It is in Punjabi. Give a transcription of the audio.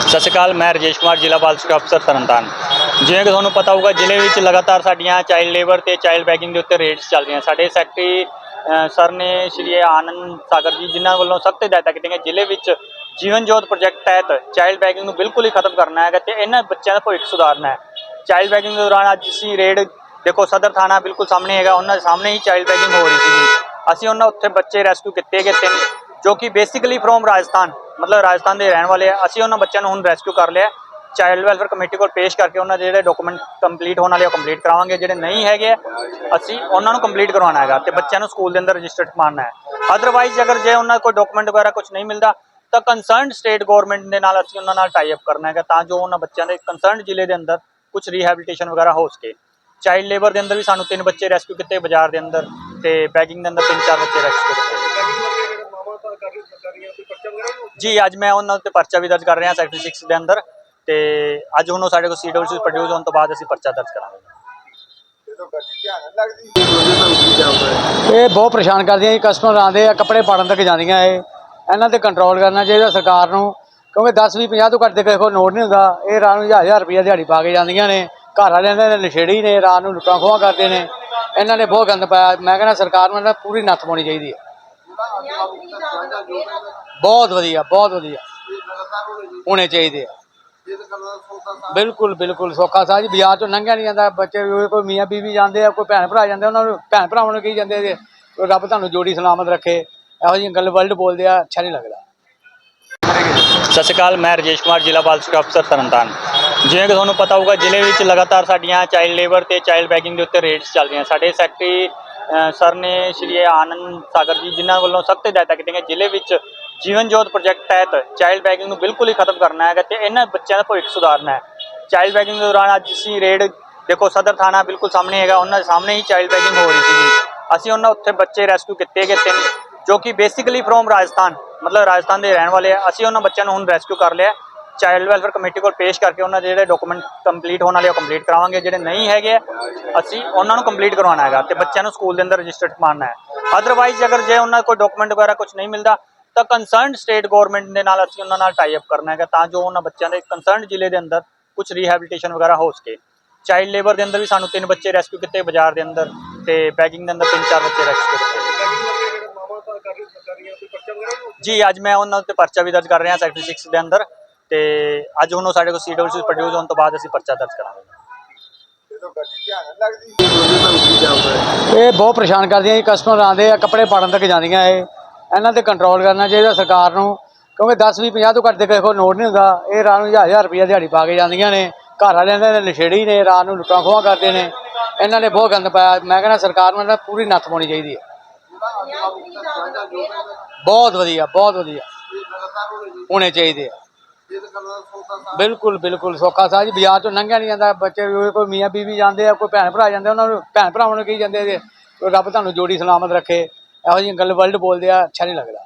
ਸਤਿ ਸ਼੍ਰੀ ਅਕਾਲ, ਮੈਂ ਰਜੇਸ਼ ਕੁਮਾਰ, ਜ਼ਿਲ੍ਹਾ ਬਾਲ ਸੁਰੱਖਿਆ ਅਫਸਰ ਤਰਨਤਾਰਨ। ਜਿਵੇਂ ਕਿ ਤੁਹਾਨੂੰ ਪਤਾ ਹੋਊਗਾ, ਜ਼ਿਲ੍ਹੇ ਵਿੱਚ ਲਗਾਤਾਰ ਸਾਡੀਆਂ ਚਾਈਲਡ ਲੇਬਰ ਤੇ ਚਾਈਲਡ ਬੈਕਿੰਗ ਦੇ ਉੱਤੇ ਰੇਡਸ ਚੱਲ ਰਹੀਆਂ। ਸਾਡੇ ਸੈਕਟਰੀ ਸਰ ਨੇ ਸ਼੍ਰੀ ਆਨੰਦ ਸਾਗਰ ਜੀ, ਜਿਨ੍ਹਾਂ ਵੱਲੋਂ ਸਖਤ ਹਦਾਇਤਾਂ ਕੀਤੀਆਂ ਗਈਆਂ, ਜ਼ਿਲ੍ਹੇ ਵਿੱਚ ਜੀਵਨ ਜੋਤ ਪ੍ਰੋਜੈਕਟ ਤਹਿਤ ਚਾਈਲਡ ਬੈਕਿੰਗ ਨੂੰ ਬਿਲਕੁਲ ਹੀ ਖਤਮ ਕਰਨਾ ਹੈਗਾ ਤੇ ਇਹਨਾਂ ਬੱਚਿਆਂ ਦਾ ਭਵਿੱਖ ਸੁਧਾਰਨਾ ਹੈ। ਚਾਈਲਡ ਬੈਕਿੰਗ ਦੇ ਦੌਰਾਨ ਅੱਜ ਅਸੀਂ ਰੇਡ, ਦੇਖੋ, ਸਦਰ ਥਾਣਾ ਬਿਲਕੁਲ ਸਾਹਮਣੇ ਹੈਗਾ, ਉਹਨਾਂ ਦੇ ਸਾਹਮਣੇ ਹੀ ਚਾਈਲਡ ਬੈਗਿੰਗ ਹੋ ਰਹੀ ਸੀਗੀ। ਅਸੀਂ ਉਹਨਾਂ ਉੱਥੇ ਬੱਚੇ ਰੈਸਕਿਊ ਕੀਤੇ ਗਏ ਤਿੰਨ, ਜੋ ਕਿ ਬੇਸਿਕਲੀ ਫਰੋਮ ਰਾਜਸਥਾਨ। ਮਤਲਬ ਰਾਜਸਥਾਨ ਦੇ ਰਹਿਣ ਵਾਲੇ ਆ। ਅਸੀਂ ਉਹਨਾਂ ਬੱਚਿਆਂ ਨੂੰ ਹੁਣ ਰੈਸਕਿਊ ਕਰ ਲਿਆ। ਚਾਈਲਡ ਵੈਲਫੇਅਰ ਕਮੇਟੀ ਕੋਲ ਪੇਸ਼ ਕਰਕੇ ਉਹਨਾਂ ਦੇ ਜਿਹੜੇ ਡਾਕੂਮੈਂਟ ਕੰਪਲੀਟ ਹੋਣ ਵਾਲੇ ਉਹ ਕੰਪਲੀਟ ਕਰਾਵਾਂਗੇ। ਜਿਹੜੇ ਨਹੀਂ ਹੈਗੇ ਅਸੀਂ ਉਹਨਾਂ ਨੂੰ ਕੰਪਲੀਟ ਕਰਵਾਉਣਾ ਹੈਗਾ ਤੇ ਬੱਚਿਆਂ ਨੂੰ ਸਕੂਲ ਦੇ ਅੰਦਰ ਰਜਿਸਟਰਡ ਮਾਰਨਾ ਹੈ। ਅਦਰਵਾਈਜ਼ ਅਗਰ ਜੇ ਉਹਨਾਂ ਕੋਈ ਡਾਕੂਮੈਂਟ ਵਗੈਰਾ ਕੁਝ ਨਹੀਂ ਮਿਲਦਾ, ਤਾਂ ਕੰਸਰਨਡ ਸਟੇਟ ਗਵਰਨਮੈਂਟ ਦੇ ਨਾਲ ਅਸੀਂ ਉਹਨਾਂ ਨਾਲ ਟਾਈ ਅਪ ਕਰਨਾ ਹੈਗਾ ਤਾਂ ਜੋ ਉਹਨਾਂ ਬੱਚਿਆਂ ਦੇ ਕੰਸਰਨਡ ਜ਼ਿਲ੍ਹੇ ਦੇ ਅੰਦਰ ਕੁਝ ਰੀਹੈਬਿਲਿਟੇਸ਼ਨ ਵਗੈਰਾ ਹੋ ਸਕੇ। ਚਾਈਲਡ ਲੇਬਰ ਦੇ ਅੰਦਰ ਵੀ ਸਾਨੂੰ ਤਿੰਨ ਬੱਚੇ ਰੈਸਕਿਊ ਕੀਤੇ ਬਾਜ਼ਾਰ ਦੇ ਅੰਦਰ ਤੇ ਬੈਗਿੰਗ ਦੇ ਅੰਦਰ ਤਿੰਨ ਚਾਰ ਬੱਚੇ ਰੈਸਕਿਊ ਕੀਤੇ। ਜੀ, ਅੱਜ ਮੈਂ ਉਹਨਾਂ 'ਤੇ ਪਰਚਾ ਵੀ ਦਰਜ ਕਰ ਰਿਹਾ ਸੈਕਟਰ 6 ਦੇ ਅੰਦਰ ਤੇ ਅੱਜ ਹੁਣ ਉਹ ਸਾਡੇ ਕੋਲ ਸੀਡਬਲਯੂ ਪ੍ਰੋਡਿਊਸ ਹੋਣ ਤੋਂ ਬਾਅਦ ਅਸੀਂ ਪਰਚਾ ਦਰਜ ਕਰਾਂਗੇ। ਇਹ ਬਹੁਤ ਪਰੇਸ਼ਾਨ ਕਰਦੀਆਂ ਜੀ ਕਸਟਮਰ ਆਉਂਦੇ ਆ, ਕੱਪੜੇ ਪਾੜਨ ਤੱਕ ਜਾਂਦੀਆਂ ਇਹ। ਇਹਨਾਂ ਤੇ ਕੰਟਰੋਲ ਕਰਨਾ ਚਾਹੀਦਾ ਸਰਕਾਰ ਨੂੰ, ਕਿਉਂਕਿ 10 20 50 ਤੋਂ ਘੱਟ ਦੇ ਕਿਸੇ ਕੋਲ ਨੋਟ ਨਹੀਂ ਹੁੰਦਾ। ਇਹ ਰਾਤ ਨੂੰ 1000 ਰੁਪਏ ਦਿਹਾੜੀ ਪਾ ਕੇ ਜਾਂਦੀਆਂ ਨੇ, ਘਰ ਵਾਲਿਆਂ ਦੇ ਨਸ਼ੇੜੀ ਨੇ, ਰਾਤ ਨੂੰ ਲੁੱਟਾਂ ਖੋਹਾਂ ਕਰਦੇ ਨੇ। ਇਹਨਾਂ ਨੇ ਬਹੁਤ ਗੰਦ ਪਾਇਆ। ਮੈਂ ਕਹਿੰਦਾ ਸਰਕਾਰ ਨੂੰ ਇਹਨਾਂ ਤੇ ਪੂਰੀ ਨੱਥ ਪਾਉਣੀ ਚਾਹੀਦੀ ਹੈ। ਬਹੁਤ ਵਧੀਆ ਬਹੁਤ ਵਧੀਆ। ਹੋਣੇ ਚਾਹੀਦੇ ਆ। ਬਿਲਕੁਲ ਬਿਲਕੁਲ। ਸੌਖਾ ਸਾਹ ਜੀ, ਬਾਜ਼ਾਰ ਚੋਂ ਲੰਘਿਆ ਨਹੀਂ ਜਾਂਦਾ। ਬੱਚੇ ਕੋਈ ਮੀਆਂ ਬੀਵੀ ਜਾਂਦੇ ਆ, ਕੋਈ ਭੈਣ ਭਰਾ ਜਾਂਦੇ ਉਹਨਾਂ ਨੂੰ ਭੈਣ ਭਰਾਵਾਂ ਨੂੰ ਕਹੀ ਜਾਂਦੇ ਜੇ? ਰੱਬ ਤੁਹਾਨੂੰ ਜੋੜੀ ਸਲਾਮਤ ਰੱਖੇ। ਇਹੋ ਜਿਹੀਆਂ ਗੱਲ ਵਰਲਡ ਬੋਲਦੇ ਆ, ਅੱਛਾ ਨਹੀਂ ਲੱਗਦਾ। ਸਤਿ ਸ਼੍ਰੀ ਅਕਾਲ, ਮੈਂ ਰਜੇਸ਼ ਕੁਮਾਰ, ਜ਼ਿਲ੍ਹਾ ਬਾਲ ਸੁਰੱਖਿਆ ਅਫਸਰ ਤਰਨਤਾਰਨ। ਜਿਵੇਂ ਕਿ ਤੁਹਾਨੂੰ ਪਤਾ ਹੋਊਗਾ, ਜ਼ਿਲ੍ਹੇ ਵਿੱਚ ਲਗਾਤਾਰ ਸਾਡੀਆਂ ਚਾਈਲਡ ਲੇਬਰ ਤੇ ਚਾਈਲਡ ਬੈਗਿੰਗ ਦੇ ਉੱਤੇ ਰੇਟਸ ਚੱਲ ਰਹੀਆਂ। ਸਾਡੇ ਸੈਕਟਰੀ ਸਰ ਨੇ ਸ਼੍ਰੀ ਆਨੰਦ ਸਾਗਰ ਜੀ ਜਿਨ੍ਹਾਂ ਵੱਲੋਂ ਸਖਤ ਹਦਾਇਤਾਂ ਕੀਤੀਆਂ ਗਈਆਂ, ਜ਼ਿਲ੍ਹੇ ਵਿੱਚ ਜੀਵਨ ਜੋਤ ਪ੍ਰੋਜੈਕਟ ਤਹਿਤ ਚਾਈਲਡ ਬੈਕਿੰਗ ਨੂੰ ਬਿਲਕੁਲ ਹੀ ਖਤਮ ਕਰਨਾ ਹੈਗਾ ਤੇ ਇਹਨਾਂ ਬੱਚਿਆਂ ਦਾ ਭਵਿੱਖ ਸੁਧਾਰਨਾ ਹੈ। ਚਾਈਲਡ ਬੈਕਿੰਗ ਦੇ ਦੌਰਾਨ ਅੱਜ ਅਸੀਂ ਰੇਡ, ਦੇਖੋ ਸਦਰ ਥਾਣਾ ਬਿਲਕੁਲ ਸਾਹਮਣੇ ਹੈਗਾ, ਉਹਨਾਂ ਦੇ ਸਾਹਮਣੇ ਹੀ ਚਾਈਲਡ ਬੈਗਿੰਗ ਹੋ ਰਹੀ ਸੀਗੀ। ਅਸੀਂ ਉਹਨਾਂ ਉੱਥੇ ਬੱਚੇ ਰੈਸਕਿਊ ਕੀਤੇ ਗਏ ਤਿੰਨ, ਜੋ ਕਿ ਬੇਸਿਕਲੀ ਫਰੋਮ ਰਾਜਸਥਾਨ, ਮਤਲਬ ਰਾਜਸਥਾਨ ਦੇ ਰਹਿਣ ਵਾਲੇ ਆ। ਅਸੀਂ ਉਹਨਾਂ ਬੱਚਿਆਂ ਨੂੰ ਹੁਣ ਰੈਸਕਿਊ ਕਰ ਲਿਆ। ਚਾਈਲਡ ਵੈਲਫੇਅਰ ਕਮੇਟੀ ਕੋਲ ਪੇਸ਼ ਕਰਕੇ ਉਹਨਾਂ ਦੇ ਜਿਹੜੇ ਡਾਕੂਮੈਂਟ ਕੰਪਲੀਟ ਹੋਣ ਵਾਲੇ ਉਹ ਕੰਪਲੀਟ ਕਰਾਵਾਂਗੇ। ਜਿਹੜੇ ਨਹੀਂ ਹੈਗੇ ਅਸੀਂ ਉਹਨਾਂ ਨੂੰ ਕੰਪਲੀਟ ਕਰਵਾਉਣਾ ਹੈਗਾ ਤੇ ਬੱਚਿਆਂ ਨੂੰ ਸਕੂਲ ਦੇ ਅੰਦਰ ਰਜਿਸਟਰਡ ਮਾਰਨਾ ਹੈ। ਅਦਰਵਾਈਜ਼ ਅਗਰ ਜੇ ਉਹਨਾਂ ਕੋਈ ਡਾਕੂਮੈਂਟ ਵਗੈਰਾ ਕੁਝ ਨਹੀਂ ਮਿਲਦਾ ਤਾਂ ਕੰਸਰਨਡ ਸਟੇਟ ਗਵਰਨਮੈਂਟ ਦੇ ਨਾਲ ਅਸੀਂ ਉਹਨਾਂ ਨਾਲ ਟਾਈ ਅਪ ਕਰਨਾ ਹੈਗਾ ਤਾਂ ਜੋ ਉਹਨਾਂ ਬੱਚਿਆਂ ਦੇ ਕੰਸਰਨਡ ਜ਼ਿਲ੍ਹੇ ਦੇ ਅੰਦਰ ਕੁਝ ਰੀਹੈਬਿਲਿਟੇਸ਼ਨ ਵਗੈਰਾ ਹੋ ਸਕੇ। ਚਾਈਲਡ ਲੇਬਰ ਦੇ ਅੰਦਰ ਵੀ ਸਾਨੂੰ ਤਿੰਨ ਬੱਚੇ ਰੈਸਕਿਊ ਕੀਤੇ ਬਾਜ਼ਾਰ ਦੇ ਅੰਦਰ ਤੇ ਬੈਗਿੰਗ ਦੇ ਅੰਦਰ ਤਿੰਨ ਚਾਰ ਬੱਚੇ ਰੈਸਕਿਊ ਕੀਤੇ। ਜੀ ਅੱਜ ਮੈਂ ਉਹਨਾਂ ਉੱਤੇ ਪਰਚਾ ਵੀ ਦਰਜ ਕਰ ਰਿਹਾ ਸੈਕਟਰ 6 ਦੇ ਅੰਦਰ। ਤੇ ਅੱਜ ਹੁਣ ਉਹ ਸਾਡੇ ਕੋਲ ਸੀਡਬਲਯੂ ਪ੍ਰੋਡਿਊਸ ਹੋਣ ਤੋਂ ਬਾਅਦ ਅਸੀਂ ਪਰਚਾ ਦਰਜ ਕਰਾਂਗੇ। ਇਹ ਬਹੁਤ ਪਰੇਸ਼ਾਨ ਕਰਦੀਆਂ ਜੀ ਕਸਟਮਰ ਆਉਂਦੇ ਆ ਕੱਪੜੇ ਪਾੜਨ ਤੱਕ ਜਾਂਦੀਆਂ ਇਹ। ਇਹਨਾਂ ਤੇ ਕੰਟਰੋਲ ਕਰਨਾ ਚਾਹੀਦਾ ਸਰਕਾਰ ਨੂੰ ਕਿਉਂਕਿ 10 20 50 ਤੋਂ ਘੱਟ ਦੇ ਕਿਸੇ ਕੋਲ ਨੋਟ ਨਹੀਂ ਹੁੰਦਾ। ਇਹ ਰਾਤ ਨੂੰ 1000 ਰੁਪਏ ਦਿਹਾੜੀ ਪਾ ਕੇ ਜਾਂਦੀਆਂ ਨੇ। ਘਰ ਵਾਲਿਆਂ ਦੇ ਨਸ਼ੇੜੀ ਨੇ ਰਾਤ ਨੂੰ ਲੁੱਟਾਂ ਖੋਹਾਂ ਕਰਦੇ ਨੇ। ਇਹਨਾਂ ਨੇ ਬਹੁਤ ਗੰਦ ਪਾਇਆ। ਮੈਂ ਕਹਿੰਦਾ ਸਰਕਾਰ ਨੂੰ ਇਹਨਾਂ ਪੂਰੀ ਨੱਥ ਪਾਉਣੀ ਚਾਹੀਦੀ ਹੈ। ਬਹੁਤ ਵਧੀਆ ਬਹੁਤ ਵਧੀਆ। ਹੋਣੇ ਚਾਹੀਦੇ ਆ। ਬਿਲਕੁਲ ਬਿਲਕੁਲ। ਸੌਖਾ ਸਾਹ ਜੀ, ਬਾਜ਼ਾਰ ਚੋਂ ਲੰਘਿਆ ਨਹੀਂ ਜਾਂਦਾ। ਬੱਚੇ ਕੋਈ ਮੀਆਂ ਬੀਵੀ ਜਾਂਦੇ ਆ, ਕੋਈ ਭੈਣ ਭਰਾ ਜਾਂਦੇ ਉਹਨਾਂ ਨੂੰ ਭੈਣ ਭਰਾਵਾਂ ਨੂੰ ਕਹੀ ਜਾਂਦੇ ਜੇ ਰੱਬ ਤੁਹਾਨੂੰ ਜੋੜੀ ਸਲਾਮਤ ਰੱਖੇ। ਇਹੋ ਜਿਹੀਆਂ ਗੱਲ ਵਰਲਡ ਬੋਲਦੇ ਆ, ਅੱਛਾ ਨਹੀਂ ਲੱਗਦਾ।